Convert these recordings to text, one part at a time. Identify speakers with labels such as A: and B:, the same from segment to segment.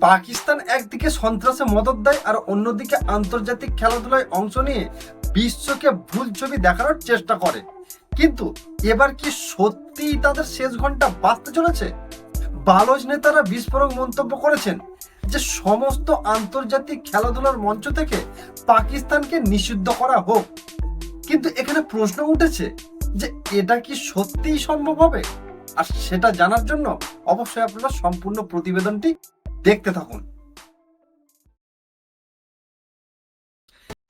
A: পাকিস্তান একদিকে সন্ত্রাসে মদত দেয় আর অন্যদিকে আন্তর্জাতিক খেলাধুলায় অংশ নিয়ে বিশ্বকে ভুল ছবি দেখানোর চেষ্টা করে। কিন্তু এবার কি সত্যিই তাদের শেষ ঘণ্টা বাঁচতে চলেছে? বালজ নেতারা বিস্ফোরক মন্তব্য করেছেন যে সমস্ত আন্তর্জাতিক খেলাধুলার মঞ্চ থেকে পাকিস্তানকে নিষিদ্ধ করা হোক। কিন্তু এখানে প্রশ্ন উঠেছে যে এটা কি সত্যিই সম্ভব হবে? আর সেটা জানার জন্য অবশ্যই আপনারা সম্পূর্ণ প্রতিবেদনটি দেখতে থাকুন।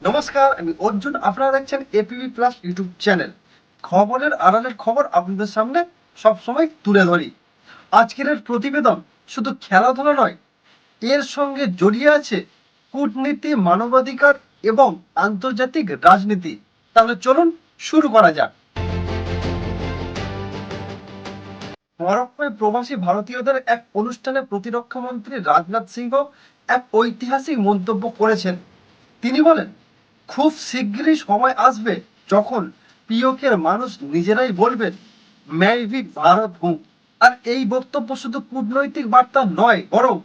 A: নমস্কার, আমি অর্জুন, আপনারা দেখছেন এপিবি প্লাস ইউটিউব চ্যানেল খবরের আড়ালের খবর আপনাদের সামনে সবসময় তুলে ধরি। আজকের প্রতিবেদন শুধু খেলাধুলা নয়, এর সঙ্গে জড়িয়ে আছে কূটনীতি, মানবাধিকার এবং আন্তর্জাতিক রাজনীতি। তাহলে চলুন শুরু করা যাক। মরক্কোয় প্রবাসী ভারতীয়দের এক অনুষ্ঠানে প্রতিরক্ষা মন্ত্রী রাজনাথ সিংহ এক ঐতিহাসিক মন্তব্য করেছেন। তিনি বলেন, খুব শীঘ্রই সময় আসবে যখন পিওকের মানুষ নিজেরাই বলবেন ম্যাইভি ভারত হুঁ আর এই বক্তব্য শুধু কূটনৈতিক বার্তা নয়, বরং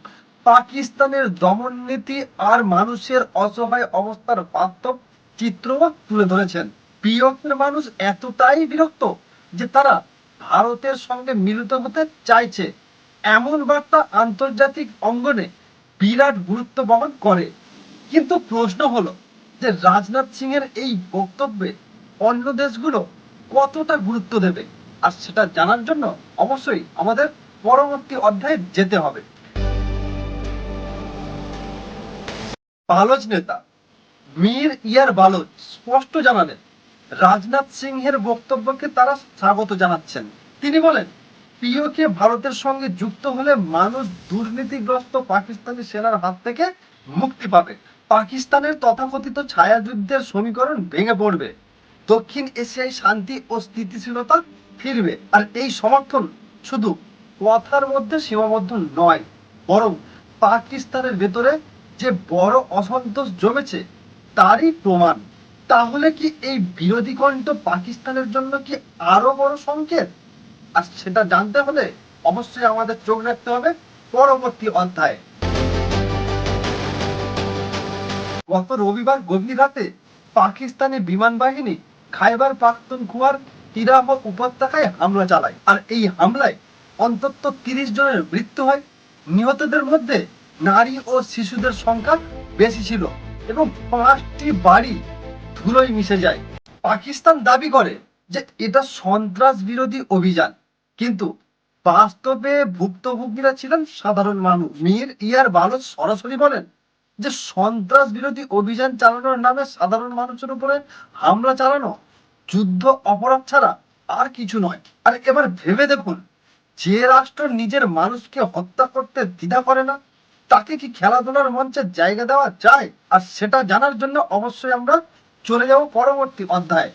A: পাকিস্তানের দমন নীতি আর মানুষের অসহায় অবস্থার বাস্তব চিত্র তুলে ধরেছেন। পিওকের মানুষ এতটাই বিরক্ত যে তারা ভারতের সঙ্গে মিলিত হতে চাইছে এমন বার্তা আন্তর্জাতিক অঙ্গনে বিরাট গুরুত্ব বহন করে। কিন্তু প্রশ্ন হলো যে রাজনাথ সিং এর এই বক্তব্যে অন্য দেশগুলো কতটা গুরুত্ব দেবে? আর সেটা জানার জন্য অবশ্যই আমাদের পরবর্তী অধ্যায়ে যেতে হবে। বালোচ নেতা মীর ইয়ার বালোচ স্পষ্ট জানালেন রাজনাথ সিংহের বক্তব্যকে তারা স্বাগত জানাচ্ছেন। তিনি বলেন, পিওকে ভারতের সঙ্গে যুক্ত হলে মানুষ দুর্নীতিগ্রস্ত পাকিস্তানি সেনার হাত থেকে মুক্তি পাবে। পাকিস্তানের তথাকথিত ছায়াযুদ্ধের সমীকরণ ভেঙে পড়বে। দক্ষিণ এশিয়ায় শান্তি ও স্থিতিশীলতা ফিরবে। আর এই সমর্থন শুধু কথার মধ্যে সীমাবদ্ধ নয়, বরং পাকিস্তানের ভেতরে যে বড় অসন্তোষ জমেছে, তারই প্রমাণ। তাহলে কি এই বিরোধী কণ্ঠ পাকিস্তানের জন্য কি আরও বড় সংকেত? আর সেটা জানতে হলে অবশ্যই আমাদের চোখ রাখতে হবে পরবর্তী অধ্যায়ে। গত রবিবার গভীর রাতে পাকিস্তানি বিমান বাহিনী খাইবার পাখতুনখোয়ার তিরাহ উপত্যকায় হামলা চালায়। আর এই হামলায় অন্তত তিরিশ জনের মৃত্যু হয়। নিহতদের মধ্যে নারী ও শিশুদের সংখ্যা বেশি ছিল এবং পাঁচটি বাড়ি ধুলোয় মিশে যায়। পাকিস্তান দাবি করে যে এটা সন্ত্রাস বিরোধী অভিযান। কিন্তু বাস্তবে ভুক্তভোগীরা ছিলেন সাধারণ মানুষ। মীর ইয়ার বালক সরাসরি বলেন যে সন্ত্রাস বিরোধী অভিযান চালানোর নামে সাধারণ মানুষের উপরে হামলা চালানো, যুদ্ধ, অপরাধ ছাড়া আর কিছু নয়। আর এবার ভেবে দেখুন, যে রাষ্ট্র নিজের মানুষকে হত্যা করতে দ্বিধা করে না, তাকে কি খেলাধুলার মঞ্চে জায়গা দেওয়া যায়? আর সেটা জানার জন্য অবশ্যই আমরা চলে যাব পরবর্তী অধ্যায়।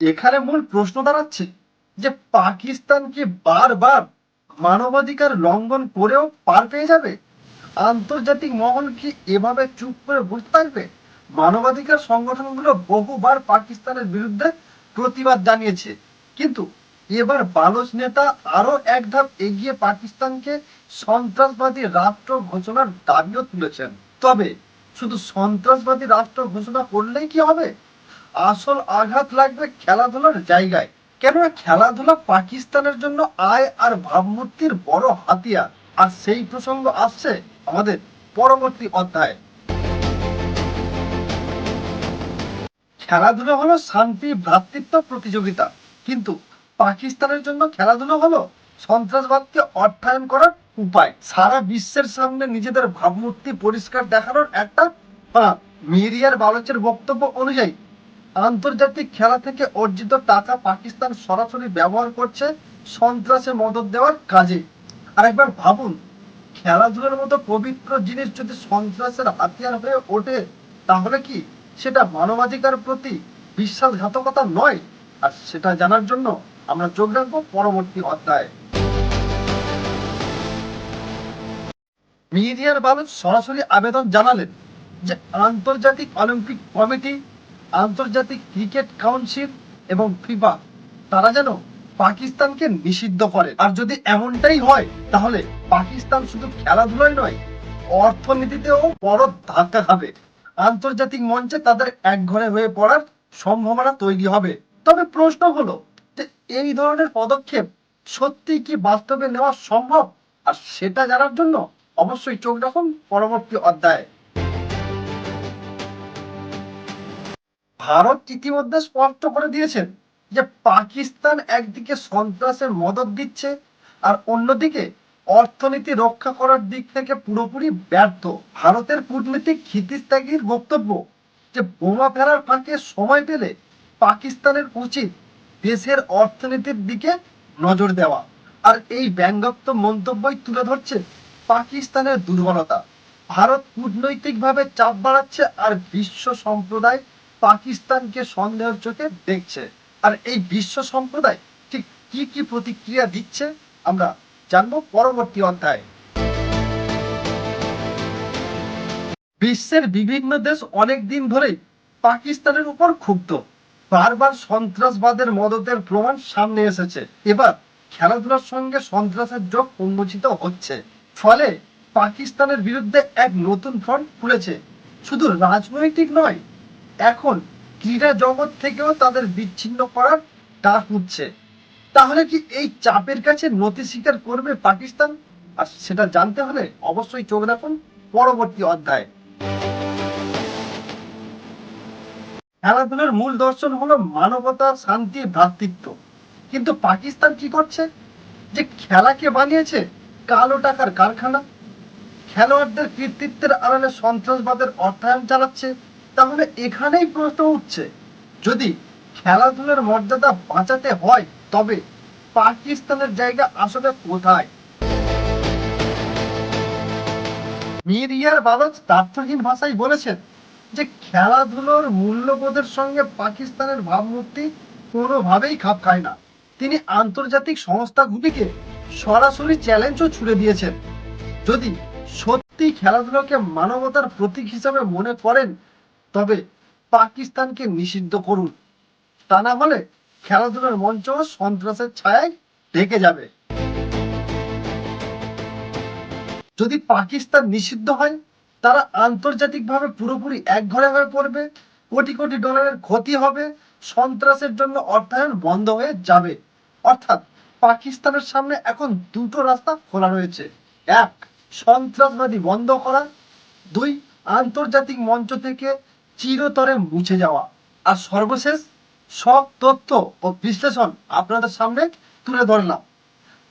A: এখানে মূল প্রশ্ন দাঁড়াচ্ছে যে পাকিস্তান কি বারবার মানবাধিকার লঙ্ঘন করেও পার পেয়ে যাবে? আন্তর্জাতিক মহল কি এভাবে চুপ করে বসে থাকবে? মানবাধিকার সংগঠনগুলো বহুবার পাকিস্তানের বিরুদ্ধে প্রতিবাদ জানিয়েছে। কিন্তু এবার বালোচ নেতা আরও এক ধাপ এগিয়ে পাকিস্তানকে সন্ত্রাসবাদী রাষ্ট্র ঘোষণার দাবিও তুলেছেন। তবে শুধু সন্ত্রাসবাদী রাষ্ট্র ঘোষণা করলেই কি হবে? আসল আঘাত লাগবে খেলাধুলার জায়গায়। কেননা খেলাধুলা পাকিস্তানের জন্য আয় আর ভাবমূর্তির বড় হাতিয়ার। আর সেই প্রসঙ্গ আসছে আমাদের পরবর্তী অধ্যায়ে। খেলাধুলা হলো শান্তি, ভ্রাতৃত্ব, প্রতিযোগিতা। কিন্তু পাকিস্তানের জন্য খেলাধুলা হলো সন্ত্রাসবাদকে অর্থায়ন করার উপায়। সারা বিশ্বের সামনে নিজেদের ভাবমূর্তি পরিষ্কার দেখানোর একটা মিরিয়ার বালচের বক্তব্য অনুযায়ী, আন্তর্জাতিক খেলা থেকে অর্জিত টাকা পাকিস্তান সরাসরি ব্যবহার করছে সন্ত্রাসে মদত দেওয়ার কাজে। আর একবার ভাবুন, খেলাধুলার মতো পবিত্র জিনিস যদি সন্ত্রাসের হাতিয়ার হয়ে ওঠে, তাহলে কি সেটা মানবাধিকার প্রতি বিশ্বাসঘাতকতা নয়? আর সেটা জানার জন্য আমরা চোখ রাখব পরবর্তী অধ্যায়ে। মিডিয়ার বালক সরাসরি আবেদন জানালেন যে আন্তর্জাতিক অলিম্পিক কমিটি, আন্তর্জাতিক ক্রিকেট কাউন্সিল এবং ফিফা, তারা যেন পাকিস্তানকে নিষিদ্ধ করে। আর যদি এমনটাই হয়, তাহলে পাকিস্তান শুধু খেলাধুলায় নয়, অর্থনীতিতেও বড় ধাক্কা খাবে। আন্তর্জাতিক মঞ্চে তাদের একঘরে হয়ে পড়ার সম্ভাবনা তৈরি হবে। তবে প্রশ্ন হলো যে এই ধরনের পদক্ষেপ সত্যি কি বাস্তবে নেওয়া সম্ভব? আর সেটা জানার জন্য অবশ্যই চোখ রাখুন, পরবর্তী অধ্যায়ে। ভারত ইতিমধ্যে স্পষ্ট করে দিয়েছেন যে পাকিস্তান একদিকে সন্ত্রাসের মদত দিচ্ছে আর অন্যদিকে অর্থনীতি রক্ষা করার দিক থেকে পুরোপুরি ব্যর্থ। ভারতের কূটনীতিক ক্ষিতিশ ত্যাগীর বক্তব্য যে বোমা ফেরার ফাঁকে সময় পেলে পাকিস্তানের উচিত দেশের অর্থনীতির দিকে নজর দেওয়া। আর এই ব্যঙ্গাত্মক মন্তব্যই তুলে ধরছে পাকিস্তানের দুর্বলতা। ভারত কূটনৈতিকভাবে চাপ বাড়াচ্ছে আর বিশ্ব সম্প্রদায় পাকিস্তানকে সন্দেহের চোখে দেখছে। আর এই বিশ্ব সম্প্রদায় ঠিক কি কি প্রতিক্রিয়া দিচ্ছে আমরা জানব পরবর্তী অধ্যায়ে। বিশ্বের বিভিন্ন দেশ অনেক দিন ধরেই পাকিস্তানের উপর ক্ষুব্ধ। বারবার সন্ত্রাসবাদের মদতের প্রমাণ সামনে এসেছে। এবার খেলাধুলার সঙ্গে সন্ত্রাসের যোগ উন্মোচিত হচ্ছে। ফলে পাকিস্তানের বিরুদ্ধে এক নতুন ফ্রন্ট খুলেছে। শুধু রাজনৈতিক নয়, এখন ক্রীড়া জগৎ থেকেও তাদের বিচ্ছিন্ন করার ডাক উঠছে। তাহলে কি এই চাপের কাছে নতি স্বীকার করবে পাকিস্তান? আর সেটা জানতে হলে অবশ্যই চোখ রাখুন পরবর্তী অধ্যায়। খেলাধুলার মূল দর্শন হলো মানবতা, শান্তি, ভ্রাতৃত্ব। কিন্তু পাকিস্তান কি করছে? যে খেলাকে বানিয়েছে কালো টাকার কারখানা। খেলোয়াড়দের কৃতিত্বের আড়ালে সন্ত্রাসবাদের অর্থায়ন চালাচ্ছে, তাহলে এখানেই প্রশ্ন উঠছে, যদি খেলাধুলার মর্যাদা বাঁচাতে হয়, তবে পাকিস্তানের জায়গা আসলে কোথায়? মীর ইয়ার বাবাজ তার্থহীন ভাষায় বলেছেন যে, খেলাধুলোর মূল্যবোধের সঙ্গে পাকিস্তানের ভাবমূর্তি কোনোভাবেই খাপ খায় না। তিনি আন্তর্জাতিক সংস্থাগুলিকে সরাসরি চ্যালেঞ্জও ছুড়ে দিয়েছেন। যদি সত্যি খেলাধুলাকে মানবতার প্রতীক হিসাবে মনে করেন, তবে পাকিস্তানকে নিষিদ্ধ করুন। তা না হলে খেলাধুলার মঞ্চ সন্ত্রাসের ছায়ায় ঢেকে যাবে। যদি পাকিস্তান নিষিদ্ধ হয়, তারা আন্তর্জাতিকভাবে পুরোপুরি একঘরে হয়ে পড়বে, কোটি কোটি ডলারের ক্ষতি হবে, সন্ত্রাসের জন্য অর্থায়ন বন্ধ হয়ে যাবে। অর্থাৎ পাকিস্তানের সামনে এখন দুটো রাস্তা খোলা রয়েছে। এক, সন্ত্রাসবাদী বন্ধ করা। দুই, আন্তর্জাতিক মঞ্চ থেকে চিরতরে মুছে যাওয়া। আর সর্বশেষ, সব তথ্য ও বিশ্লেষণ আপনাদের সামনে তুলে ধরলাম।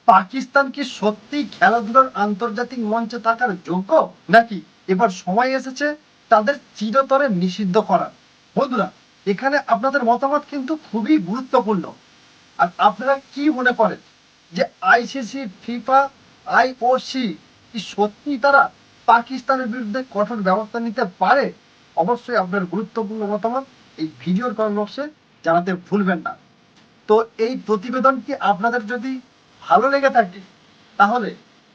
A: পাকিস্তান কি সত্যি খেলাধুলার আন্তর্জাতিক মঞ্চে থাকার যোগ্য? নাকি এবার সময় এসেছে তাদের চিরতরে নিষিদ্ধ করার? বন্ধুরা, এখানে আপনাদের মতামত কিন্তু খুবই গুরুত্বপূর্ণ। আর আপনারা কি মনে করেন যে আইসিসি, ফিফা, আইওসি কি সত্যি তারা পাকিস্তানের বিরুদ্ধে কঠোর ব্যবস্থা নিতে পারে? অবশ্যই আপনার গুরুত্বপূর্ণ মতামত এই ভিডিওর কমেন্ট বক্সে জানাতে ভুলবেন না। তো এই প্রতিবেদনটি আপনাদের যদি ভালো লেগে থাকে, তাহলে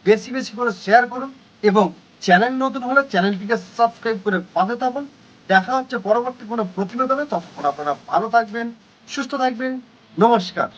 A: বেশি বেশি করে শেয়ার করুন এবং চ্যানেল নতুন হলে চ্যানেলটিকে সাবস্ক্রাইব করে পাশে থাকুন। দেখা হচ্ছে পরবর্তী কোনো প্রতিবেদনে। ততক্ষণ আপনারা ভালো থাকবেন, সুস্থ থাকবেন। নমস্কার